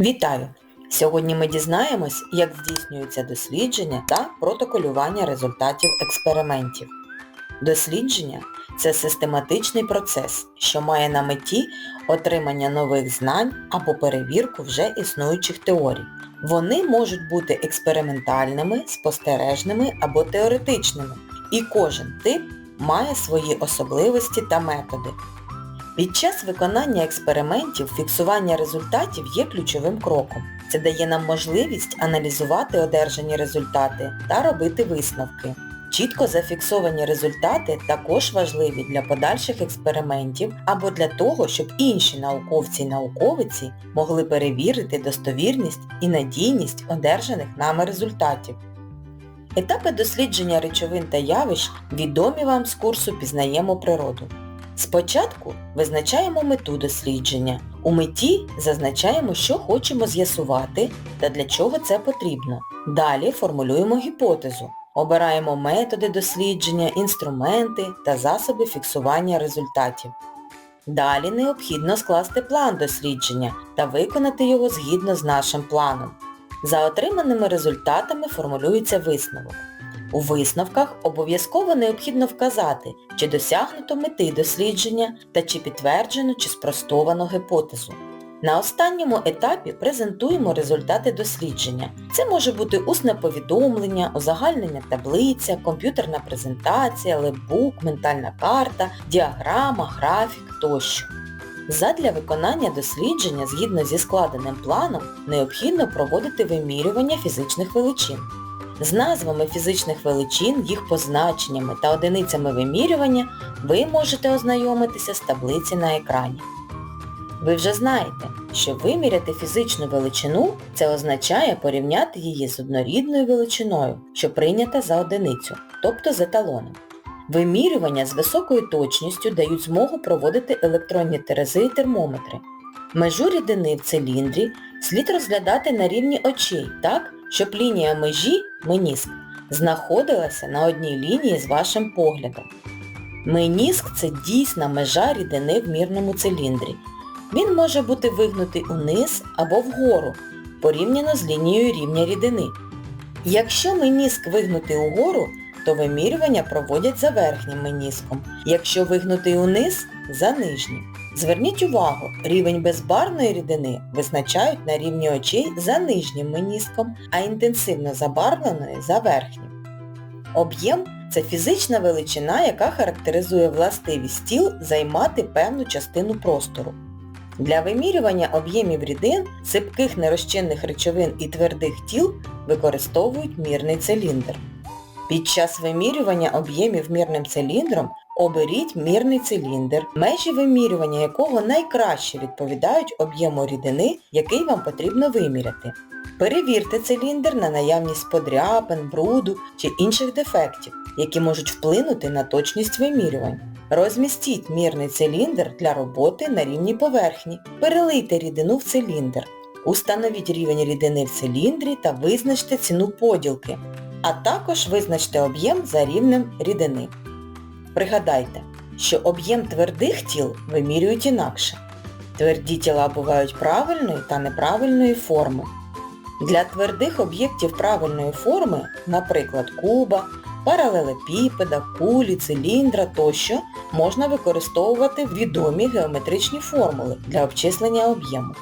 Вітаю! Сьогодні ми дізнаємось, як здійснюється дослідження та протоколювання результатів експериментів. Дослідження це систематичний процес, що має на меті отримання нових знань або перевірку вже існуючих теорій. Вони можуть бути експериментальними, спостережними або теоретичними, і кожен тип має свої особливості та методи. Під час виконання експериментів фіксування результатів є ключовим кроком. Це дає нам можливість аналізувати одержані результати та робити висновки. Чітко зафіксовані результати також важливі для подальших експериментів або для того, щоб інші науковці і науковиці могли перевірити достовірність і надійність одержаних нами результатів. Етапи дослідження речовин та явищ відомі вам з курсу Пізнаємо природу. Спочатку визначаємо мету дослідження. У меті зазначаємо, що хочемо з'ясувати та для чого це потрібно. Далі формулюємо гіпотезу. Обираємо методи дослідження, інструменти та засоби фіксування результатів. Далі необхідно скласти план дослідження та виконати його згідно з нашим планом. За отриманими результатами формулюється висновок. У висновках обов'язково необхідно вказати, чи досягнуто мети дослідження та чи підтверджено чи спростовано гіпотезу. На останньому етапі презентуємо результати дослідження. Це може бути усне повідомлення, узагальнення таблиця, комп'ютерна презентація, лепбук, ментальна карта, діаграма, графік тощо. Задля виконання дослідження згідно зі складеним планом необхідно проводити вимірювання фізичних величин. З назвами фізичних величин, їх позначеннями та одиницями вимірювання ви можете ознайомитися з таблиці на екрані. Ви вже знаєте, що виміряти фізичну величину – це означає порівняти її з однорідною величиною, що прийнята за одиницю, тобто з еталоном. Вимірювання з високою точністю дають змогу проводити електронні терези і термометри. Межу рідини в циліндрі слід розглядати на рівні очей так, щоб лінія межі, меніск, знаходилася на одній лінії з вашим поглядом. Меніск – це дійсна межа рідини в мірному циліндрі. Він може бути вигнутий униз або вгору, порівняно з лінією рівня рідини. Якщо меніск вигнутий угору, то вимірювання проводять за верхнім меніском, якщо вигнутий униз – за нижнім. Зверніть увагу, рівень безбарвної рідини визначають на рівні очей за нижнім меніском, а інтенсивно забарвленої за верхнім. Об'єм це фізична величина, яка характеризує властивість тіл займати певну частину простору. Для вимірювання об'ємів рідин, сипких нерозчинних речовин і твердих тіл використовують мірний циліндр. Під час вимірювання об'ємів мірним циліндром оберіть мірний циліндр, межі вимірювання якого найкраще відповідають об'єму рідини, який вам потрібно виміряти. Перевірте циліндр на наявність подряпин, бруду чи інших дефектів, які можуть вплинути на точність вимірювань. Розмістіть мірний циліндр для роботи на рівні поверхні. Перелийте рідину в циліндр. Установіть рівень рідини в циліндрі та визначте ціну поділки, а також визначте об'єм за рівнем рідини. Пригадайте, що об'єм твердих тіл вимірюють інакше. Тверді тіла бувають правильної та неправильної форми. Для твердих об'єктів правильної форми, наприклад, куба, паралелепіпеда, кулі, циліндра тощо, можна використовувати відомі геометричні формули для обчислення об'єму.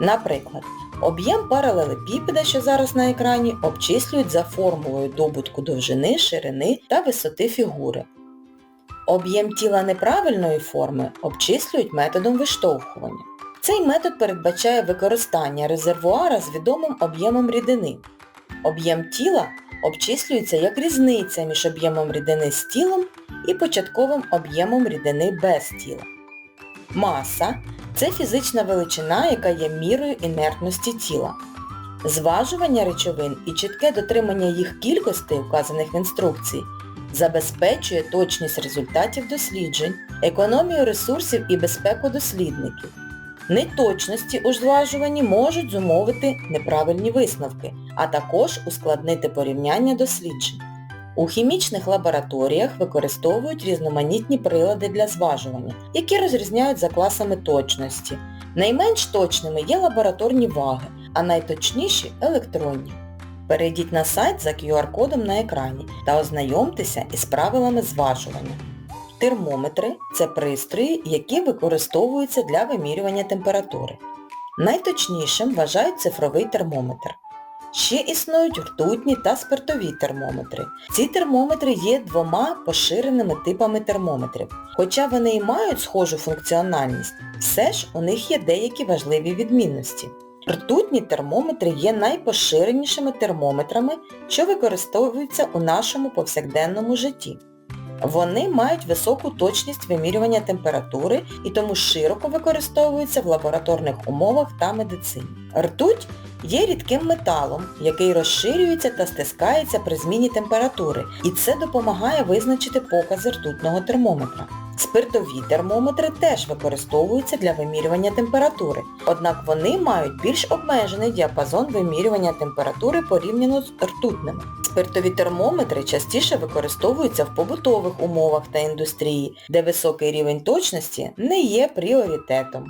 Наприклад, об'єм паралелепіпеда, що зараз на екрані, обчислюють за формулою добутку довжини, ширини та висоти фігури. Об'єм тіла неправильної форми обчислюють методом виштовхування. Цей метод передбачає використання резервуара з відомим об'ємом рідини. Об'єм тіла обчислюється як різниця між об'ємом рідини з тілом і початковим об'ємом рідини без тіла. Маса – це фізична величина, яка є мірою інертності тіла. Зважування речовин і чітке дотримання їх кількостей, вказаних в інструкції, забезпечує точність результатів досліджень, економію ресурсів і безпеку дослідників. Неточності у зважуванні можуть зумовити неправильні висновки, а також ускладнити порівняння досліджень. У хімічних лабораторіях використовують різноманітні прилади для зважування, які розрізняють за класами точності Найменш точними є лабораторні ваги, а найточніші електронні. Перейдіть на сайт за QR-кодом на екрані та ознайомтеся із правилами зважування. Термометри – це пристрої, які використовуються для вимірювання температури. Найточнішим вважають цифровий термометр. Ще існують ртутні та спиртові термометри. Ці термометри є двома поширеними типами термометрів. Хоча вони і мають схожу функціональність, все ж у них є деякі важливі відмінності. Ртутні термометри є найпоширенішими термометрами, що використовуються у нашому повсякденному житті. Вони мають високу точність вимірювання температури і тому широко використовуються в лабораторних умовах та медицині. Ртуть є рідким металом, який розширюється та стискається при зміні температури, і це допомагає визначити покази ртутного термометра. Спиртові термометри теж використовуються для вимірювання температури, однак вони мають більш обмежений діапазон вимірювання температури порівняно з ртутними. Спиртові термометри частіше використовуються в побутових умовах та індустрії, де високий рівень точності не є пріоритетом.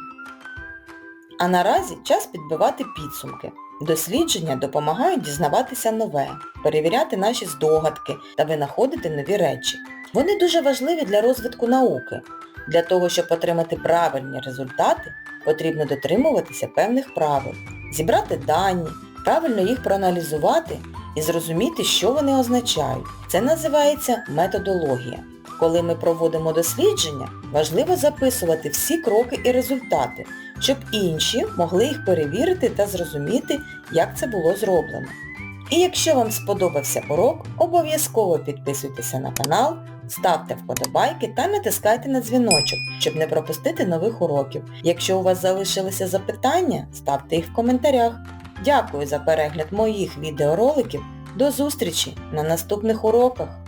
А наразі час підбивати підсумки. Дослідження допомагають дізнаватися нове, перевіряти наші здогадки та винаходити нові речі. Вони дуже важливі для розвитку науки. Для того, щоб отримати правильні результати, потрібно дотримуватися певних правил, зібрати дані, правильно їх проаналізувати і зрозуміти, що вони означають. Це називається методологія. Коли ми проводимо дослідження, важливо записувати всі кроки і результати, щоб інші могли їх перевірити та зрозуміти, як це було зроблено. І якщо вам сподобався урок, обов'язково підписуйтеся на канал, ставте вподобайки та натискайте на дзвіночок, щоб не пропустити нових уроків. Якщо у вас залишилися запитання, ставте їх в коментарях. Дякую за перегляд моїх відеороликів. До зустрічі на наступних уроках!